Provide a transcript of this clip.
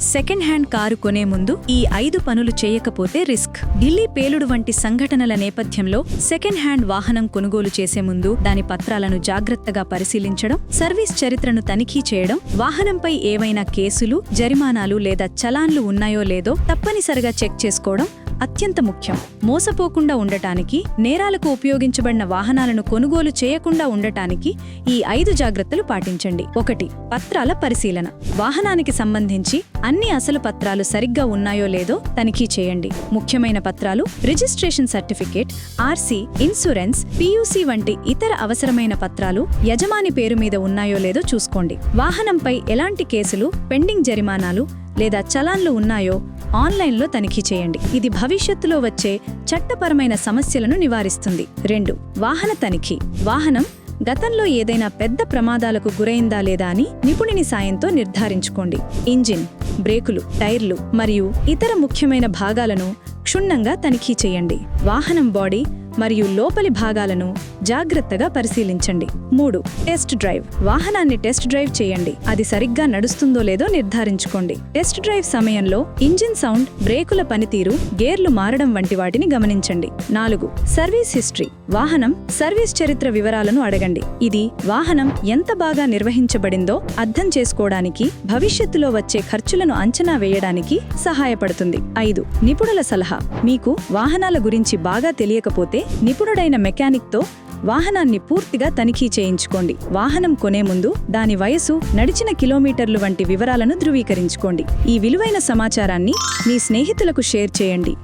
Second hand car కొనే ముందు ఈ ఐదు పనులు చేయకపోతే రిస్క్. ఢిల్లీ పేలుడు వంటి సంఘటనల నేపథ్యంలో సెకండ్ హ్యాండ్ వాహనం కొనుగోలు చేసే ముందు దాని పత్రాలను జాగ్రత్తగా పరిశీలించడం సర్వీస్ చరిత్రను తనిఖీ చేయడం వాహనంపై ఏవైనా కేసులు జరిమానాలు లేదా చలాన్లు ఉన్నాయో లేదో తప్పనిసరిగా చెక్ చేసుకోవడం అత్యంత ముఖ్యం. మోసపోకుండా ఉండటానికి నేరాలకు ఉపయోగించబడిన వాహనాలను కొనుగోలు చేయకుండా ఉండటానికి ఈ ఐదు జాగ్రత్తలు పాటించండి. ఒకటి పత్రాల పరిశీలన. వాహనానికి సంబంధించి అన్ని అసలు పత్రాలు సరిగ్గా ఉన్నాయో లేదో తనిఖీ చేయండి. ముఖ్యమైన పత్రాలు registration certificate RC insurance PUC వంటి ఇతర అవసరమైన పత్రాలు యజమాని పేరు మీద ఉన్నాయో లేదో చూసుకోండి. వాహనంపై ఎలాంటి కేసులు పెండింగ్ జరిమానాలు లేదా చలాన్లు ఉన్నాయో ఆన్లైన్లో తనిఖీ చేయండి. ఇది భవిష్యత్తులో వచ్చే చట్టపరమైన సమస్యలను నివారిస్తుంది. రెండు వాహన తనిఖీ. వాహనం గతంలో ఏదైనా పెద్ద ప్రమాదాలకు గురైందా లేదా అని నిపుణుని సాయంతో నిర్ధారించుకోండి. ఇంజిన్. బ్రేకులు టైర్లు మరియు ఇతర ముఖ్యమైన భాగాలను క్షుణ్ణంగా తనిఖీ చేయండి. వాహనం బాడీ మరియు లోపలి భాగాలను జాగ్రత్తగా పరిశీలించండి. మూడు టెస్ట్ డ్రైవ్. వాహనాన్ని టెస్ట్ డ్రైవ్ చేయండి. అది సరిగ్గా నడుస్తుందో లేదో నిర్ధారించుకోండి. టెస్ట్ డ్రైవ్ సమయంలో ఇంజిన్ సౌండ్ బ్రేకుల పనితీరు గేర్లు మారడం వంటి వాటిని గమనించండి. నాలుగు సర్వీస్ హిస్టరీ. వాహనం సర్వీస్ చరిత్ర వివరాలను అడగండి. ఇది వాహనం ఎంత బాగా నిర్వహించబడిందో అర్థం చేసుకోవడానికి భవిష్యత్తులో వచ్చే ఖర్చులను అంచనా వేయడానికి సహాయపడుతుంది. ఐదు నిపుణుల సలహా. మీకు వాహనాల గురించి బాగా తెలియకపోతే నిపుణుడైన మెకానిక్తో వాహనాన్ని పూర్తిగా తనిఖీ చేయించుకోండి. వాహనం కొనే ముందు దాని వయసు నడిచిన కిలోమీటర్లు వంటి వివరాలను ధృవీకరించుకోండి. ఈ విలువైన సమాచారాన్ని మీ స్నేహితులకు షేర్ చేయండి.